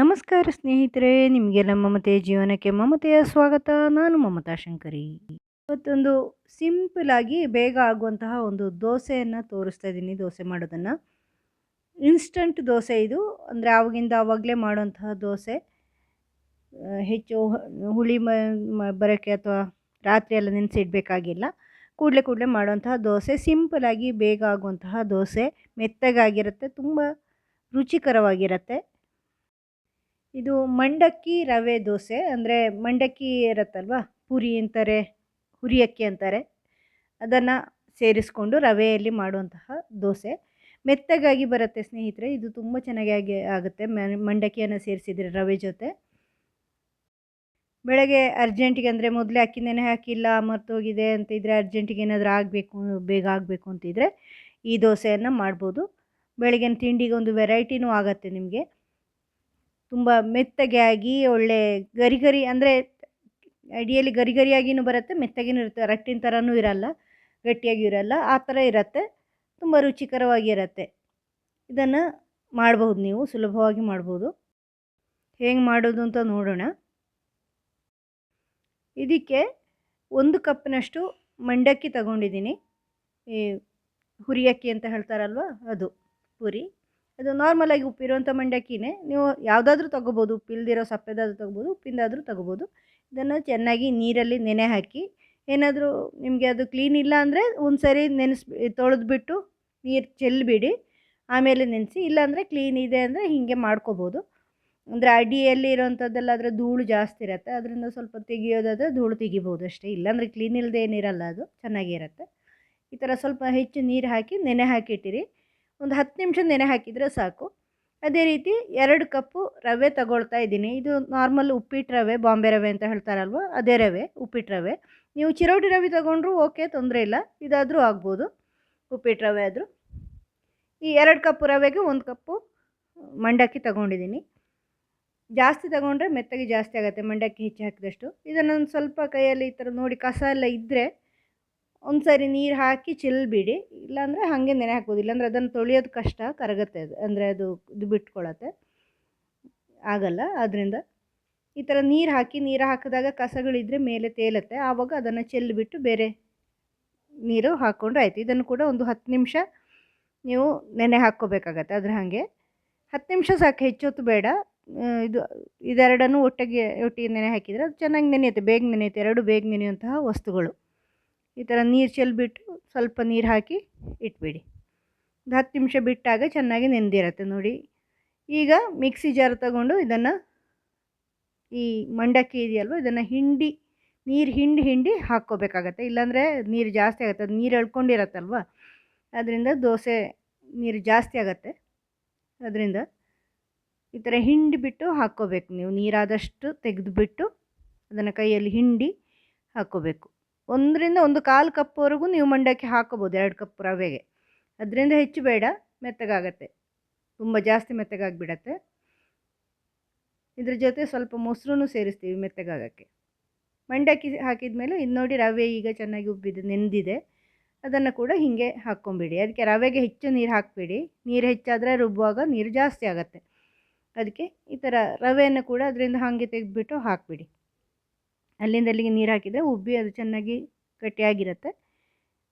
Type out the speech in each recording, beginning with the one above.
ನಮಸ್ಕಾರ ಸ್ನೇಹಿತರೆ, ನಿಮಗೆಲ್ಲ ಮಮತೆಯ ಜೀವನಕ್ಕೆ ಮಮತೆಯ ಸ್ವಾಗತ. ನಾನು ಮಮತಾ ಶಂಕರಿ. ಇವತ್ತೊಂದು ಸಿಂಪಲ್ ಆಗಿ ಬೇಗ ಆಗುವಂತಹ ಒಂದು ದೋಸೆಯನ್ನು ತೋರಿಸ್ತಾ ಇದ್ದೀನಿ. ದೋಸೆ ಮಾಡೋದನ್ನು. ಇನ್ಸ್ಟಂಟ್ ದೋಸೆ ಇದು. ಅಂದರೆ ಆವಾಗಿಂದ ಆವಾಗಲೇ ಮಾಡುವಂತಹ ದೋಸೆ. ಹೆಚ್ಚು ಹುಳಿ ಮ, ಬರೋಕ್ಕೆ ಅಥವಾ ರಾತ್ರಿ ಎಲ್ಲ ನೆನೆಸಿಡ್ಬೇಕಾಗಿಲ್ಲ. ಕೂಡಲೇ ಕೂಡಲೇ ಮಾಡುವಂತಹ ದೋಸೆ. ಸಿಂಪಲ್ ಆಗಿ ಬೇಗ ಆಗುವಂತಹ ದೋಸೆ. ಮೆತ್ತಗಾಗಿರುತ್ತೆ, ತುಂಬ ರುಚಿಕರವಾಗಿರುತ್ತೆ. ಇದು ಮಂಡಕ್ಕಿ ರವೆ ದೋಸೆ ಅಂದರೆ ಮಂಡಕ್ಕಿ ಇರುತ್ತಲ್ವ? ಪುರಿ ಅಂತಾರೆ, ಹುರಿಯಕ್ಕಿ ಅಂತಾರೆ. ಅದನ್ನು ಸೇರಿಸ್ಕೊಂಡು ರವೆಯಲ್ಲಿ ಮಾಡುವಂತಹ ದೋಸೆ. ಮೆತ್ತಗಾಗಿ ಬರುತ್ತೆ ಸ್ನೇಹಿತರೆ, ಇದು ತುಂಬ ಚೆನ್ನಾಗಿ ಆಗಿ, ಆಗುತ್ತೆ. ಮಂಡಕ್ಕಿಯನ್ನು ಸೇರಿಸಿದರೆ ರವೆ ಜೊತೆ. ಬೆಳಗ್ಗೆ ಅರ್ಜೆಂಟಿಗೆ ಅಂದರೆ ಮೊದಲೇ ಅಕ್ಕಿ ನೆನೆ ಹಾಕಿಲ್ಲ, ಮರ್ತೋಗಿದೆ ಅಂತಿದ್ರೆ ಅರ್ಜೆಂಟಿಗೆ ಏನಾದರೂ ಆಗಬೇಕು, ಬೇಗ ಆಗಬೇಕು ಅಂತಿದ್ರೆ ಈ ದೋಸೆಯನ್ನು ಮಾಡ್ಬೋದು. ಬೆಳಗಿನ ತಿಂಡಿಗೆ ಒಂದು ವೆರೈಟಿನೂ ಆಗುತ್ತೆ ನಿಮಗೆ. ತುಂಬ ಮೆತ್ತಗೆ ಆಗಿ ಒಳ್ಳೆ ಗರಿ ಗರಿ ಅಂದರೆ ಅಡಿಯಲ್ಲಿ ಗರಿ ಬರುತ್ತೆ, ಮೆತ್ತಗಿನೂ ಇರುತ್ತೆ. ರಟ್ಟಿನ ಥರನೂ ಇರಲ್ಲ, ಗಟ್ಟಿಯಾಗಿ ಇರಲ್ಲ. ಆ ಥರ ಇರುತ್ತೆ. ತುಂಬ ರುಚಿಕರವಾಗಿರುತ್ತೆ ಇದನ್ನು ಮಾಡಬಹುದು ನೀವು, ಸುಲಭವಾಗಿ ಮಾಡ್ಬೋದು ಹೇಗೆ ಮಾಡೋದು ಅಂತ ನೋಡೋಣ. ಇದಕ್ಕೆ ಒಂದು ಕಪ್ನಷ್ಟು ಮಂಡಕ್ಕಿ ತಗೊಂಡಿದ್ದೀನಿ. ಈ ಹುರಿಯಕ್ಕಿ ಅಂತ ಹೇಳ್ತಾರಲ್ವ, ಅದು ಪುರಿ. ಅದು ನಾರ್ಮಲಾಗಿ ಉಪ್ಪಿರುವಂಥ ಮಂಡಕ್ಕಿನೇ ನೀವು ಯಾವುದಾದ್ರೂ ತೊಗೋಬೋದು, ಉಪ್ಪಿಲ್ದಿರೋ ಸಪ್ಪೆದಾದ್ರೂ ತೊಗೋಬೋದು, ಉಪ್ಪಿಂದಾದರೂ ತೊಗೋಬೋದು. ಇದನ್ನು ಚೆನ್ನಾಗಿ ನೀರಲ್ಲಿ ನೆನೆ ಹಾಕಿ, ಏನಾದರೂ ನಿಮಗೆ ಅದು ಕ್ಲೀನ್ ಇಲ್ಲ ಅಂದರೆ ಒಂದು ಸರಿ ನೆನೆಸ್, ತೊಳೆದ್ಬಿಟ್ಟು ನೀರು ಚೆಲ್ಲಿಬಿಡಿ ಆಮೇಲೆ ನೆನೆಸಿ, ಇಲ್ಲಾಂದರೆ ಕ್ಲೀನ್ ಇದೆ ಅಂದರೆ ಹೀಗೆ ಮಾಡ್ಕೋಬೋದು. ಅಂದರೆ ಅಡಿಯಲ್ಲಿ ಇರೋವಂಥದ್ದೆಲ್ಲ ಅದರ ಧೂಳು ಜಾಸ್ತಿ ಇರುತ್ತೆ, ಅದರಿಂದ ಸ್ವಲ್ಪ ತೆಗಿಯೋದಾದರೆ ಧೂಳು ತೆಗಿಬೋದು ಅಷ್ಟೇ, ಇಲ್ಲಾಂದರೆ ಕ್ಲೀನ್ ಇಲ್ಲದೆ ಏನಿರಲ್ಲ ಅದು, ಚೆನ್ನಾಗಿರುತ್ತೆ. ಈ ಥರ ಸ್ವಲ್ಪ ಹೆಚ್ಚು ನೀರು ಹಾಕಿ ನೆನೆ ಹಾಕಿಟ್ಟಿರಿ. ಒಂದು ಹತ್ತು ನಿಮಿಷ ನೆನೆ ಹಾಕಿದರೆ ಸಾಕು. ಅದೇ ರೀತಿ ಎರಡು ಕಪ್ಪು ರವೆ ತಗೊಳ್ತಾ ಇದ್ದೀನಿ. ಇದು ನಾರ್ಮಲ್ ಉಪ್ಪಿಟ್ಟು ರವೆ, ಬಾಂಬೆ ರವೆ ಅಂತ ಹೇಳ್ತಾರಲ್ವ? ಅದೇ ರವೆ ಉಪ್ಪಿಟ್ಟು ರವೆ. ನೀವು ಚಿರೋಟಿ ರವೆ ತಗೊಂಡ್ರು ಓಕೆ ತೊಂದರೆ ಇಲ್ಲ. ಇದಾದರೂ ಆಗ್ಬೋದು. ಉಪ್ಪಿಟ್ಟು ರವೆ ಆದರೂ. ಈ ಎರಡು ಕಪ್ಪು ರವೆಗೆ ಒಂದು ಕಪ್ಪು ಮಂಡಕ್ಕಿ ತಗೊಂಡಿದ್ದೀನಿ. ಜಾಸ್ತಿ ತಗೊಂಡ್ರೆ ಮೆತ್ತಗೆ ಜಾಸ್ತಿ ಆಗುತ್ತೆ. ಮಂಡಕ್ಕಿ ಹೆಚ್ಚು ಹಾಕಿದಷ್ಟು. ಇದನ್ನು ಸ್ವಲ್ಪ ಕೈಯಲ್ಲಿ ಈ ಥರ ನೋಡಿ ಕಸ ಎಲ್ಲ ಇದ್ದರೆ ಒಂದು ಸರಿ ನೀರು ಹಾಕಿ ಚೆಲ್ಬಿಡಿ, ಇಲ್ಲಾಂದರೆ ಹಾಗೆ ನೆನೆ ಹಾಕ್ಬೋದು ಇಲ್ಲಾಂದರೆ ಅದನ್ನು ತೊಳೆಯೋದು ಕಷ್ಟ, ಕರಗುತ್ತೆ ಅದು, ಅಂದರೆ ಅದು ಇದು ಬಿಟ್ಕೊಳತ್ತೆ. ಆಗಲ್ಲ ಆದ್ದರಿಂದ ಈ ಥರ ನೀರು ಹಾಕಿ, ನೀರು ಹಾಕಿದಾಗ ಕಸಗಳಿದ್ದರೆ ಮೇಲೆ ತೇಲತ್ತೆ, ಆವಾಗ ಅದನ್ನು ಚೆಲ್ಲಿಬಿಟ್ಟು ಬೇರೆ ನೀರು ಹಾಕ್ಕೊಂಡ್ರೆ ಆಯಿತು. ಇದನ್ನು ಕೂಡ ಒಂದು ಹತ್ತು ನಿಮಿಷ ನೀವು ನೆನೆ ಹಾಕ್ಕೋಬೇಕಾಗತ್ತೆ ಅದ್ರ ಹಾಗೆ. ಹತ್ತು ನಿಮಿಷ ಸಾಕು, ಹೆಚ್ಚೊತ್ತು ಬೇಡ. ಇದು ಇದೆರಡನ್ನು ಒಟ್ಟಿಗೆ ಒಟ್ಟಿಗೆ ನೆನೆ ಹಾಕಿದರೆ ಅದು ಚೆನ್ನಾಗಿ ನೆನೆಯುತ್ತೆ, ಬೇಗ ನೆನೆಯುತ್ತೆ, ಎರಡು ಬೇಗ ನೆನೆಯುವಂತಹ ವಸ್ತುಗಳು. ಈ ಥರ ನೀರು ಚೆಲ್ಬಿಟ್ಟು ಸ್ವಲ್ಪ ನೀರು ಹಾಕಿ ಇಟ್ಬಿಡಿ. ಒಂದು ಹತ್ತು ನಿಮಿಷ ಬಿಟ್ಟಾಗ ಚೆನ್ನಾಗಿ ನೆಂದಿರತ್ತೆ ನೋಡಿ. ಈಗ ಮಿಕ್ಸಿ ಜಾರ್ ತಗೊಂಡು ಇದನ್ನು ಈ ಮಂಡಕ್ಕಿ ಇದೆಯಲ್ವ, ಇದನ್ನು ಹಿಂಡಿ, ನೀರು ಹಿಂಡಿ ಹಿಂಡಿ ಹಾಕ್ಕೋಬೇಕಾಗತ್ತೆ. ಇಲ್ಲಾಂದರೆ ನೀರು ಜಾಸ್ತಿ ಆಗುತ್ತೆ. ಅದು ನೀರು ಎಳ್ಕೊಂಡಿರತ್ತಲ್ವ? ಅದರಿಂದ ದೋಸೆ ನೀರು ಜಾಸ್ತಿ ಆಗುತ್ತೆ. ಅದರಿಂದ ಈ ಥರ ಹಿಂಡಿ ಬಿಟ್ಟು ಹಾಕ್ಕೋಬೇಕು ನೀವು. ನೀರಾದಷ್ಟು ತೆಗೆದುಬಿಟ್ಟು ಅದನ್ನು ಕೈಯಲ್ಲಿ ಹಿಂಡಿ ಹಾಕ್ಕೋಬೇಕು. ಒಂದರಿಂದ ಒಂದು ಕಾಲು ಕಪ್ವರೆಗೂ ನೀವು ಮಂಡಕ್ಕಿ ಹಾಕೋಬೋದು, ಎರಡು ಕಪ್ ರವೆಗೆ. ಅದರಿಂದ ಹೆಚ್ಚು ಬೇಡ, ಮೆತ್ತಗಾಗತ್ತೆ. ತುಂಬ ಜಾಸ್ತಿ ಮೆತ್ತಗಾಗಿಬಿಡತ್ತೆ. ಇದ್ರ ಜೊತೆ ಸ್ವಲ್ಪ ಮೊಸರು ಸೇರಿಸ್ತೀವಿ ಮೆತ್ತಗಾಗಕ್ಕೆ. ಮಂಡಕ್ಕಿ ಹಾಕಿದ ಮೇಲೆ ಇದು ನೋಡಿ ರವೆ ಈಗ ಚೆನ್ನಾಗಿ ಉಬ್ಬಿದೆ, ನೆಂದಿದೆ. ಅದನ್ನು ಕೂಡ ಹೀಗೆ ಹಾಕ್ಕೊಂಬಿಡಿ. ಅದಕ್ಕೆ ರವೆಗೆ ಹೆಚ್ಚು ನೀರು ಹಾಕಬೇಡಿ. ನೀರು ಹೆಚ್ಚಾದರೆ ರುಬ್ಬುವಾಗ ನೀರು ಜಾಸ್ತಿ ಆಗುತ್ತೆ. ಅದಕ್ಕೆ ಈ ಥರ ರವೆಯನ್ನು ಕೂಡ ಅದರಿಂದ ಹಾಗೆ ತೆಗೆದುಬಿಟ್ಟು ಹಾಕಿಬಿಡಿ. ಅಲ್ಲಿಂದ ಅಲ್ಲಿಗೆ ನೀರು ಹಾಕಿದರೆ ಉಬ್ಬಿ ಅದು ಚೆನ್ನಾಗಿ ಗಟ್ಟಿಯಾಗಿರುತ್ತೆ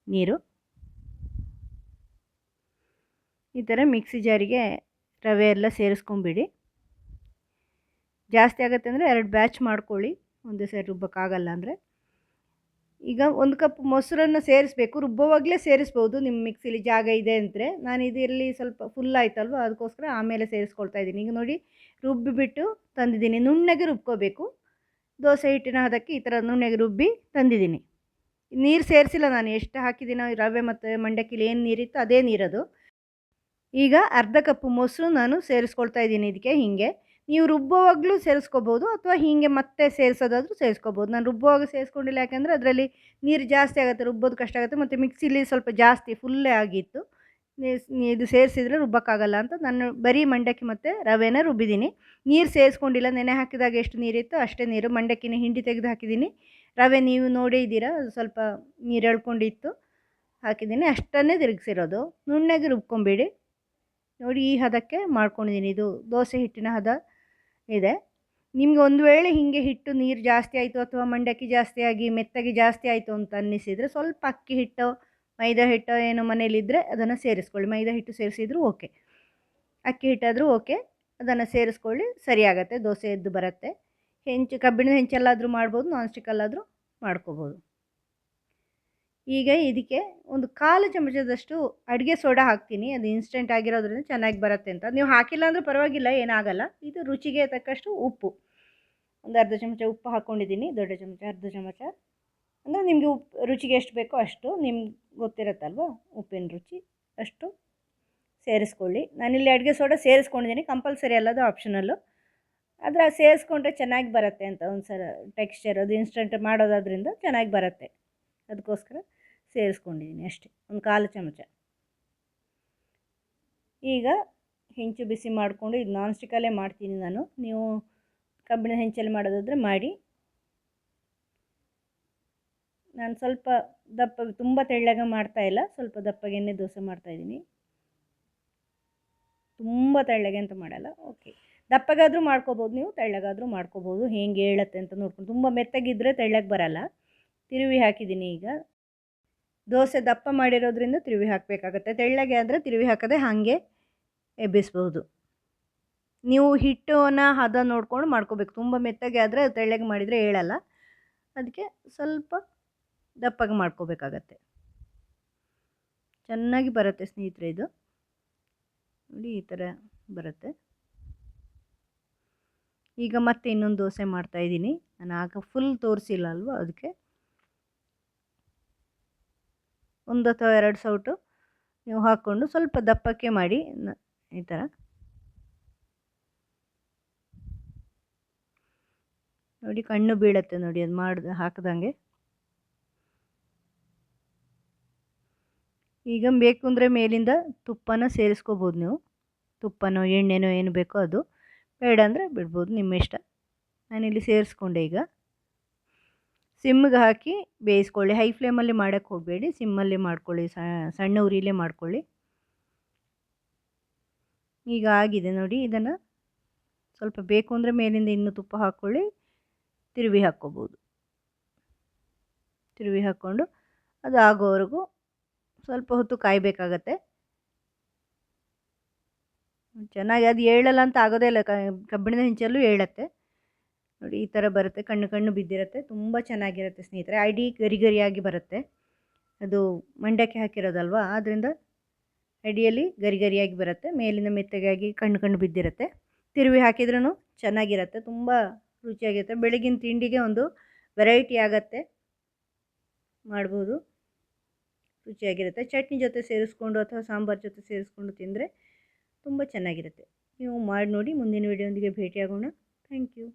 ನೀರು. ಈ ಥರ ಮಿಕ್ಸಿ ಜಾರಿಗೆ ರವೆ ಎಲ್ಲ ಸೇರಿಸ್ಕೊಂಬಿಡಿ. ಜಾಸ್ತಿ ಆಗುತ್ತೆ ಅಂದರೆ ಎರಡು ಬ್ಯಾಚ್ ಮಾಡ್ಕೊಳ್ಳಿ, ಒಂದೇ ಸರಿ ರುಬ್ಬಕ್ಕಾಗಲ್ಲ ಅಂದರೆ. ಈಗ ಒಂದು ಕಪ್ ಮೊಸರನ್ನು ಸೇರಿಸ್ಬೇಕು, ರುಬ್ಬೋವಾಗಲೇ ಸೇರಿಸ್ಬೋದು. ನಿಮ್ಮ ಮಿಕ್ಸಿಲಿ ಜಾಗ ಇದೆ ಅಂದರೆ, ನಾನು ಇದರಲ್ಲಿ ಸ್ವಲ್ಪ ಫುಲ್ ಆಯ್ತಲ್ವ, ಅದಕ್ಕೋಸ್ಕರ ಆಮೇಲೆ ಸೇರಿಸ್ಕೊಳ್ತಾ ಇದ್ದೀನಿ. ಈಗ ನೋಡಿ, ರುಬ್ಬಿಬಿಟ್ಟು ತಂದಿದ್ದೀನಿ. ನುಣ್ಣಗೆ ರುಬ್ಕೋಬೇಕು. ದೋಸೆ, ಹಿಟ್ಟಿನ ಹದಕ್ಕೆ ಈ ಥರ ನುಣ್ಣಗೆ ರುಬ್ಬಿ ತಂದಿದ್ದೀನಿ. ನೀರು ಸೇರಿಸಿಲ್ಲ ನಾನು, ಎಷ್ಟು ಹಾಕಿದ್ದೀನೋ ರವೆ ಮತ್ತು ಮಂಡಕ್ಕಿಲಿ ಏನು ನೀರಿತ್ತು ಅದೇ ನೀರದು. ಈಗ ಅರ್ಧ ಕಪ್ ಮೊಸರು ನಾನು ಸೇರಿಸ್ಕೊಳ್ತಾ ಇದ್ದೀನಿ ಇದಕ್ಕೆ ಹೀಗೆ. ನೀವು ರುಬ್ಬುವಾಗಲೂ ಸೇರಿಸ್ಕೋಬೋದು ಅಥವಾ ಹೀಗೆ ಮತ್ತೆ ಸೇರಿಸೋದಾದರೂ ಸೇರಿಸ್ಕೋಬೋದು. ನಾನು ರುಬ್ಬುವಾಗ ಸೇರಿಸ್ಕೊಂಡಿಲ್ಲ ಯಾಕೆಂದರೆ ಅದರಲ್ಲಿ ನೀರು ಜಾಸ್ತಿ ಆಗುತ್ತೆ, ರುಬ್ಬೋದು ಕಷ್ಟ ಆಗುತ್ತೆ, ಮತ್ತು ಮಿಕ್ಸಿಲಿ ಸ್ವಲ್ಪ ಜಾಸ್ತಿ, ಫುಲ್ಲೇ ಆಗಿತ್ತು. ಇದು ಸೇರಿಸಿದ್ರೆ ರುಬ್ಬಕ್ಕಾಗಲ್ಲ ಅಂತ ನಾನು ಬರೀ ಮಂಡಕ್ಕಿ ಮತ್ತು ರವೆನ ರುಬ್ಬಿದ್ದೀನಿ. ನೀರು ಸೇರಿಸ್ಕೊಂಡಿಲ್ಲ, ನೆನೆ ಹಾಕಿದಾಗ ಎಷ್ಟು ನೀರಿತ್ತು ಅಷ್ಟೇ ನೀರು. ಮಂಡಕ್ಕಿನ ಹಿಂಡಿ ತೆಗೆದು ಹಾಕಿದ್ದೀನಿ. ರವೆ ನೀವು ನೋಡೇ ಇದ್ದೀರಾ ಸ್ವಲ್ಪ ನೀರು ಎಳ್ಕೊಂಡಿತ್ತು. ಹಾಕಿದ್ದೀನಿ. ಅಷ್ಟನ್ನೇ ತಿರುಗಿಸಿರೋದು. ನುಣ್ಣಗೆ ರುಬ್ಕೊಂಬಿಡಿ. ನೋಡಿ, ಈ ಹದಕ್ಕೆ ಮಾಡ್ಕೊಂಡಿದ್ದೀನಿ. ಇದು ದೋಸೆ ಹಿಟ್ಟಿನ ಹದ ಇದೆ. ನಿಮ್ಗೆ ಒಂದು ವೇಳೆ ಹೀಗೆ ಹಿಟ್ಟು ನೀರು ಜಾಸ್ತಿ ಆಯಿತು ಅಥವಾ ಮಂಡಕ್ಕಿ ಜಾಸ್ತಿ ಆಗಿ, ಮೆತ್ತಗೆ ಜಾಸ್ತಿ ಆಯಿತು ಅಂತ ಅನ್ನಿಸಿದರೆ ಸ್ವಲ್ಪ ಅಕ್ಕಿ ಹಿಟ್ಟು ಮೈದಾ ಹಿಟ್ಟು ಏನು ಮನೇಲಿದ್ದರೆ ಅದನ್ನು ಸೇರಿಸ್ಕೊಳ್ಳಿ. ಮೈದಾ ಹಿಟ್ಟು ಸೇರಿಸಿದ್ರು ಓಕೆ. ಅಕ್ಕಿ ಹಿಟ್ಟಾದರೂ ಓಕೆ. ಅದನ್ನು ಸೇರಿಸ್ಕೊಳ್ಳಿ, ಸರಿಯಾಗತ್ತೆ, ದೋಸೆ ಎದ್ದು ಬರುತ್ತೆ. ಹೆಂಚು, ಕಬ್ಬಿಣದ ಹೆಂಚಲ್ಲಾದರೂ ಮಾಡ್ಬೋದು ನಾನ್ ಸ್ಟಿಕ್ಕಲ್ಲಾದರೂ ಮಾಡ್ಕೋಬೋದು. ಈಗ ಇದಕ್ಕೆ ಒಂದು ಕಾಲು ಚಮಚದಷ್ಟು ಅಡುಗೆ ಸೋಡಾ ಹಾಕ್ತೀನಿ. ಅದು ಇನ್ಸ್ಟೆಂಟ್ ಆಗಿರೋದ್ರಿಂದ ಚೆನ್ನಾಗಿ ಬರುತ್ತೆ ಅಂತ. ನೀವು ಹಾಕಿಲ್ಲ ಅಂದರೆ ಪರವಾಗಿಲ್ಲ, ಏನಾಗಲ್ಲ. ಇದು ರುಚಿಗೆ ತಕ್ಕಷ್ಟು ಉಪ್ಪು. ಒಂದು ಅರ್ಧ ಚಮಚ ಉಪ್ಪು ಹಾಕ್ಕೊಂಡಿದ್ದೀನಿ ದೊಡ್ಡ ಚಮಚ, ಅರ್ಧ ಚಮಚ ಅಂದರೆ ನಿಮಗೆ ಉಪ್, ರುಚಿಗೆ ಎಷ್ಟು ಬೇಕೋ ಅಷ್ಟು ನಿಮ್ಗೆ ಗೊತ್ತಿರುತ್ತಲ್ವ? ಉಪ್ಪಿನ ರುಚಿ ಅಷ್ಟು ಸೇರಿಸ್ಕೊಳ್ಳಿ. ನಾನಿಲ್ಲಿ ಅಡುಗೆ ಸೋಡಾ ಸೇರಿಸ್ಕೊಂಡಿದ್ದೀನಿ ಕಂಪಲ್ಸರಿ ಅಲ್ಲದು ಆಪ್ಷನಲ್ಲು ಆದರೆ ಸೇರಿಸ್ಕೊಂಡ್ರೆ ಚೆನ್ನಾಗಿ ಬರುತ್ತೆ ಅಂತ ಒಂದು ಸಲ ಟೆಕ್ಸ್ಚರ್ ಅದು ಇನ್ಸ್ಟಂಟ್ ಮಾಡೋದಾದ್ರಿಂದ ಚೆನ್ನಾಗಿ ಬರುತ್ತೆ. ಅದಕ್ಕೋಸ್ಕರ ಸೇರಿಸ್ಕೊಂಡಿದ್ದೀನಿ ಅಷ್ಟೇ, ಒಂದು ಕಾಲು ಚಮಚ. ಈಗ ಹೆಂಚು ಬಿಸಿ ಮಾಡಿಕೊಂಡು, ಇದು ನಾನ್ ಸ್ಟಿಕ್ಕಲ್ಲೇ ಮಾಡ್ತೀನಿ ನಾನು. ನೀವು ಕಬ್ಬಿಣ ಹೆಂಚಲ್ಲಿ ಮಾಡೋದಾದರೆ ಮಾಡಿ. ನಾನು ಸ್ವಲ್ಪ ದಪ್ಪ, ತುಂಬ ತೆಳ್ಳಗೆ ಮಾಡ್ತಾ ಇಲ್ಲ. ಸ್ವಲ್ಪ ದಪ್ಪಗೆನೆ ದೋಸೆ ಮಾಡ್ತಾಯಿದ್ದೀನಿ ತುಂಬ ತೆಳ್ಳಗೆ ಅಂತ ಮಾಡಲ್ಲ. ಓಕೆ ದಪ್ಪಗಾದರೂ ಮಾಡ್ಕೋಬೋದು ನೀವು, ತೆಳ್ಳಗಾದರೂ ಮಾಡ್ಕೋಬೋದು. ಹೇಗೆ ಹೇಳತ್ತೆ ಅಂತ ನೋಡ್ಕೊಂಡು. ತುಂಬ ಮೆತ್ತಗಿದ್ದರೆ ತೆಳ್ಳಗೆ ಬರಲ್ಲ. ತಿರುವಿ ಹಾಕಿದ್ದೀನಿ ಈಗ. ದೋಸೆ ದಪ್ಪ ಮಾಡಿರೋದ್ರಿಂದ ತಿರುವಿ ಹಾಕಬೇಕಾಗತ್ತೆ. ತೆಳ್ಳಗೆ ಆದರೆ ತಿರುವಿ ಹಾಕದೆ ಹಾಗೆ ಎಬ್ಬಿಸ್ಬೋದು. ನೀವು ಹಿಟ್ಟನ್ನು ಹದ ನೋಡ್ಕೊಂಡು ಮಾಡ್ಕೋಬೇಕು. ತುಂಬ ಮೆತ್ತಗೆ ಆದರೆ ತೆಳ್ಳಗೆ ಮಾಡಿದರೆ ಹೇಳಲ್ಲ. ಅದಕ್ಕೆ ಸ್ವಲ್ಪ ದಪ್ಪಗೆ ಮಾಡ್ಕೋಬೇಕಾಗತ್ತೆ. ಚೆನ್ನಾಗಿ ಬರುತ್ತೆ ಸ್ನೇಹಿತರೆ ಇದು. ನೋಡಿ ಈ ಥರ ಬರುತ್ತೆ. ಈಗ ಮತ್ತೆ ಇನ್ನೊಂದು ದೋಸೆ ಮಾಡ್ತಾಯಿದ್ದೀನಿ ನಾನು ಆಗ ಫುಲ್ ತೋರಿಸಿಲ್ಲ ಅಲ್ವಾ ಅದಕ್ಕೆ. ಒಂದು ಅಥವಾ ಎರಡು ಸೌಟು ನೀವು ಹಾಕ್ಕೊಂಡು ಸ್ವಲ್ಪ ದಪ್ಪಕ್ಕೆ ಮಾಡಿ ಈ ಥರ. ನೋಡಿ ಕಣ್ಣು ಬೀಳತ್ತೆ ನೋಡಿ ಅದು ಮಾಡ್ದ ಹಾಕ್ದಂಗೆ. ಈಗ ಬೇಕು ಅಂದರೆ ಮೇಲಿಂದ ತುಪ್ಪನ ಸೇರಿಸ್ಕೋಬೋದು ನೀವು. ತುಪ್ಪನೋ, ಎಣ್ಣೆನೋ ಏನು ಬೇಕೋ ಅದು. ಬೇಡ ಅಂದರೆ ಬಿಡ್ಬೋದು, ನಿಮ್ಮ ಇಷ್ಟ. ನಾನಿಲ್ಲಿ ಸೇರಿಸ್ಕೊಂಡೆ ಈಗ. ಸಿಮ್ಗೆ ಹಾಕಿ ಬೇಯಿಸ್ಕೊಳ್ಳಿ. ಹೈ ಫ್ಲೇಮಲ್ಲಿ ಮಾಡೋಕ್ಕೆ ಹೋಗಬೇಡಿ. ಸಿಮ್ಮಲ್ಲಿ ಮಾಡ್ಕೊಳ್ಳಿ. ಸಣ್ಣ ಉರಿಲೇ ಮಾಡ್ಕೊಳ್ಳಿ. ಈಗ ಆಗಿದೆ ನೋಡಿ. ಇದನ್ನು ಸ್ವಲ್ಪ ಬೇಕು ಅಂದರೆ ಮೇಲಿಂದ ಇನ್ನೂ ತುಪ್ಪ ಹಾಕ್ಕೊಳ್ಳಿ. ತಿರುವಿ ಹಾಕ್ಕೋಬೋದು. ತಿರುವಿ ಹಾಕ್ಕೊಂಡು ಅದು ಆಗೋವರೆಗೂ ಸ್ವಲ್ಪ ಹೊತ್ತು ಕಾಯಬೇಕಾಗತ್ತೆ. ಚೆನ್ನಾಗಿ ಅದು ಏಳಲ್ಲ ಅಂತ ಆಗೋದೇ ಇಲ್ಲ. ಕಬ್ಬಿಣದ ಹೆಂಚಲ್ಲೂ ಏಳತ್ತೆ. ನೋಡಿ, ಈ ಥರ ಬರುತ್ತೆ. ಕಣ್ಣು ಕಣ್ಣು ಬಿದ್ದಿರುತ್ತೆ. ತುಂಬ ಚೆನ್ನಾಗಿರುತ್ತೆ ಸ್ನೇಹಿತರೆ. ಐಡಿ ಗರಿ ಗರಿಯಾಗಿ ಬರುತ್ತೆ. ಅದು ಮಂಡ್ಯಕ್ಕೆ ಹಾಕಿರೋದಲ್ವಾ? ಆದ್ದರಿಂದ ಅಡಿಯಲ್ಲಿ ಗರಿ ಗರಿಯಾಗಿ ಬರುತ್ತೆ. ಮೇಲಿನ ಮೆತ್ತಗಾಗಿ ಕಣ್ಣು ಕಣ್ಣು ಬಿದ್ದಿರುತ್ತೆ. ತಿರುವಿ ಹಾಕಿದ್ರೂ ಚೆನ್ನಾಗಿರುತ್ತೆ. ತುಂಬ ರುಚಿಯಾಗಿರುತ್ತೆ. ಬೆಳಗಿನ ತಿಂಡಿಗೆ ಒಂದು ವೆರೈಟಿ ಆಗತ್ತೆ. ಮಾಡ್ಬೋದು. ರುಚಿಯಾಗಿರುತ್ತೆ. ಚಟ್ನಿ ಜೊತೆ ಸೇರಿಸ್ಕೊಂಡು ಅಥವಾ ಸಾಂಬಾರು ಜೊತೆ ಸೇರಿಸ್ಕೊಂಡು ತಿಂದರೆ ತುಂಬ ಚೆನ್ನಾಗಿರುತ್ತೆ. ನೀವು ಮಾಡಿ ನೋಡಿ ಮುಂದಿನ ವಿಡಿಯೋದೊಂದಿಗೆ ಭೇಟಿಯಾಗೋಣ. Thank you.